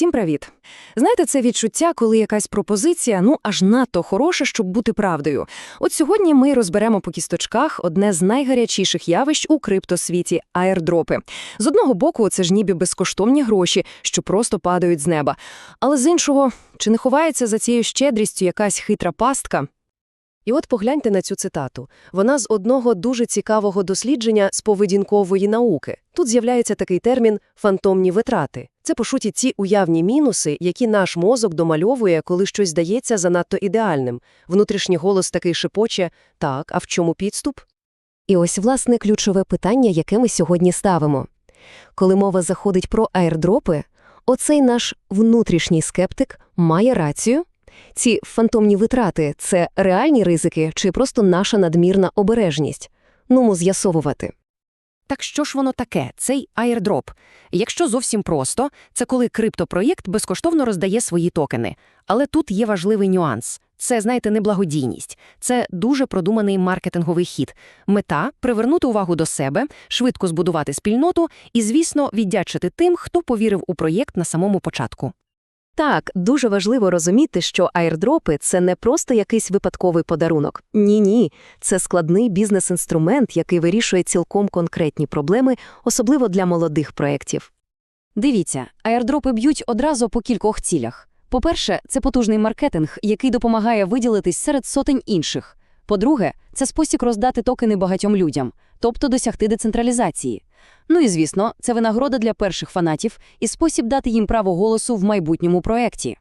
Всім привіт! Знаєте, це відчуття, коли якась пропозиція, ну, аж надто хороша, щоб бути правдою. От сьогодні ми розберемо по кісточках одне з найгарячіших явищ у криптосвіті – аєрдропи. З одного боку, це ж ніби безкоштовні гроші, що просто падають з неба. Але з іншого, чи не ховається за цією щедрістю якась хитра пастка? І от погляньте на цю цитату. Вона з одного дуже цікавого дослідження з поведінкової науки. Тут з'являється такий термін «фантомні витрати». Це, по суті, ці уявні мінуси, які наш мозок домальовує, коли щось здається занадто ідеальним. Внутрішній голос такий шепоче «Так, а в чому підступ?» І ось, власне, ключове питання, яке ми сьогодні ставимо. Коли мова заходить про аірдропи, оцей наш внутрішній скептик має рацію? Ці фантомні витрати – це реальні ризики чи просто наша надмірна обережність? Нумо з'ясовувати. Так що ж воно таке, цей аєрдроп? Якщо зовсім просто, це коли криптопроєкт безкоштовно роздає свої токени. Але тут є важливий нюанс. Це, знаєте, не благодійність. Це дуже продуманий маркетинговий хід. Мета – привернути увагу до себе, швидко збудувати спільноту і, звісно, віддячити тим, хто повірив у проєкт на самому початку. Так, дуже важливо розуміти, що аірдропи – це не просто якийсь випадковий подарунок. Ні-ні, це складний бізнес-інструмент, який вирішує цілком конкретні проблеми, особливо для молодих проєктів. Дивіться, аірдропи б'ють одразу по кількох цілях. По-перше, це потужний маркетинг, який допомагає виділитись серед сотень інших. По-друге, це спосіб роздати токени багатьом людям, тобто досягти децентралізації. Ну і, звісно, це винагорода для перших фанатів і спосіб дати їм право голосу в майбутньому проєкті.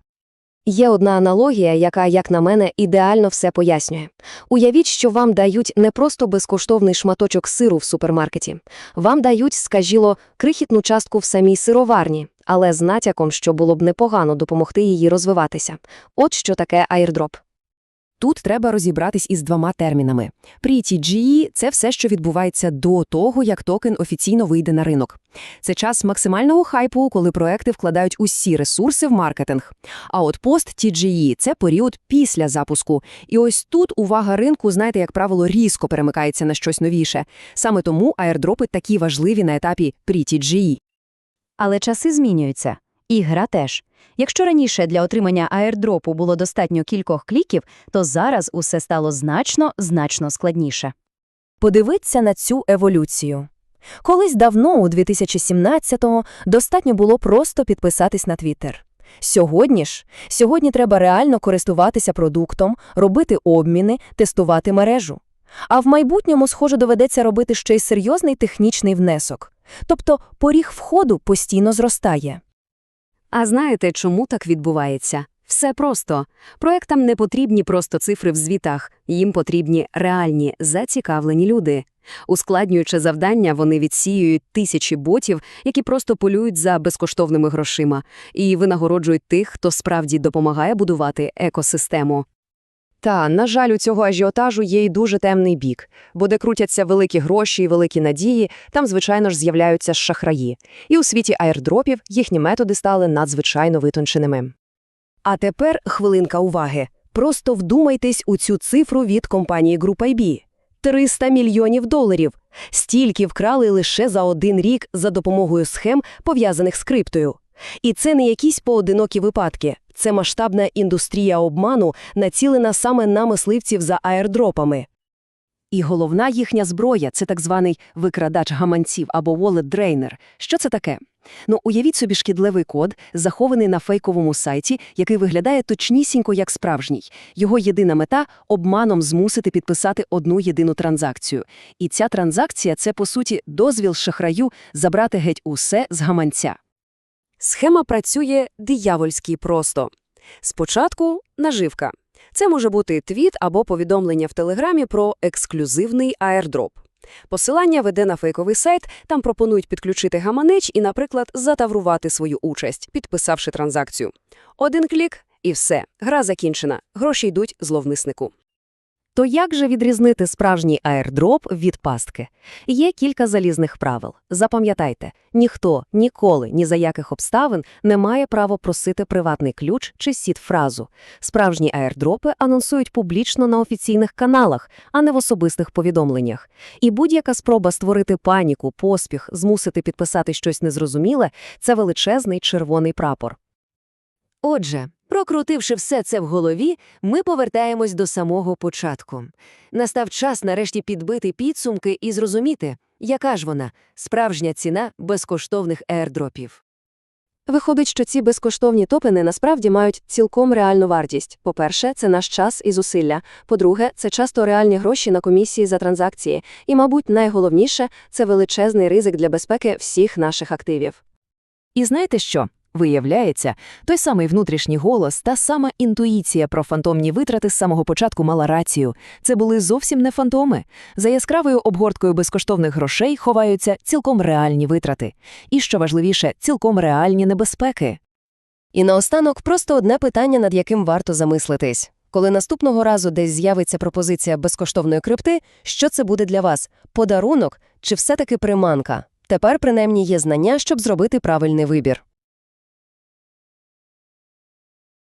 Є одна аналогія, яка, як на мене, ідеально все пояснює. Уявіть, що вам дають не просто безкоштовний шматочок сиру в супермаркеті. Вам дають, скажіло, крихітну частку в самій сироварні, але з натяком, що було б непогано допомогти її розвиватися. От що таке аірдроп. Тут треба розібратись із двома термінами. Pre-TGE – це все, що відбувається до того, як токен офіційно вийде на ринок. Це час максимального хайпу, коли проекти вкладають усі ресурси в маркетинг. А от пост-TGE – це період після запуску. І ось тут увага ринку, знаєте, як правило, різко перемикається на щось новіше. Саме тому аірдропи такі важливі на етапі pre-TGE. Але часи змінюються. І гра теж. Якщо раніше для отримання аірдропу було достатньо кількох кліків, то зараз усе стало значно, значно складніше. Подивіться на цю еволюцію. Колись давно, у 2017-му, достатньо було просто підписатись на Твіттер. Сьогодні ж, сьогодні треба реально користуватися продуктом, робити обміни, тестувати мережу. А в майбутньому, схоже, доведеться робити ще й серйозний технічний внесок. Тобто поріг входу постійно зростає. А знаєте, чому так відбувається? Все просто. Проектам не потрібні просто цифри в звітах, їм потрібні реальні, зацікавлені люди. Ускладнюючи завдання, вони відсіюють тисячі ботів, які просто полюють за безкоштовними грошима, і винагороджують тих, хто справді допомагає будувати екосистему. Та, на жаль, у цього ажіотажу є й дуже темний бік, бо де крутяться великі гроші і великі надії, там, звичайно ж, з'являються шахраї. І у світі аірдропів їхні методи стали надзвичайно витонченими. А тепер хвилинка уваги. Просто вдумайтесь у цю цифру від компанії Group IB. 300 мільйонів доларів. Стільки вкрали лише за один рік за допомогою схем, пов'язаних з криптою. І це не якісь поодинокі випадки. Це масштабна індустрія обману, націлена саме на мисливців за аірдропами. І головна їхня зброя – це так званий викрадач гаманців або wallet drainer. Що це таке? Ну, уявіть собі шкідливий код, захований на фейковому сайті, який виглядає точнісінько як справжній. Його єдина мета – обманом змусити підписати одну єдину транзакцію. І ця транзакція – це, по суті, дозвіл шахраю забрати геть усе з гаманця. Схема працює диявольськи просто. Спочатку – наживка. Це може бути твіт або повідомлення в Телеграмі про ексклюзивний аірдроп. Посилання веде на фейковий сайт, там пропонують підключити гаманеч і, наприклад, затаврувати свою участь, підписавши транзакцію. Один клік – і все. Гра закінчена. Гроші йдуть зловмиснику. То як же відрізнити справжній аірдроп від пастки? Є кілька залізних правил. Запам'ятайте, ніхто ніколи, ні за яких обставин не має право просити приватний ключ чи сіт-фразу. Справжні аірдропи анонсують публічно на офіційних каналах, а не в особистих повідомленнях. І будь-яка спроба створити паніку, поспіх, змусити підписати щось незрозуміле – це величезний червоний прапор. Отже, прокрутивши все це в голові, ми повертаємось до самого початку. Настав час нарешті підбити підсумки і зрозуміти, яка ж вона справжня ціна безкоштовних аірдропів. Виходить, що ці безкоштовні токени насправді мають цілком реальну вартість. По-перше, це наш час і зусилля. По-друге, це часто реальні гроші на комісії за транзакції. І, мабуть, найголовніше – це величезний ризик для безпеки всіх наших активів. І знаєте що? Виявляється, той самий внутрішній голос, та сама інтуїція про фантомні витрати з самого початку мала рацію. Це були зовсім не фантоми. За яскравою обгорткою безкоштовних грошей ховаються цілком реальні витрати. І, що важливіше, цілком реальні небезпеки. І наостанок просто одне питання, над яким варто замислитись. Коли наступного разу десь з'явиться пропозиція безкоштовної крипти, що це буде для вас? Подарунок чи все-таки приманка? Тепер, принаймні, є знання, щоб зробити правильний вибір.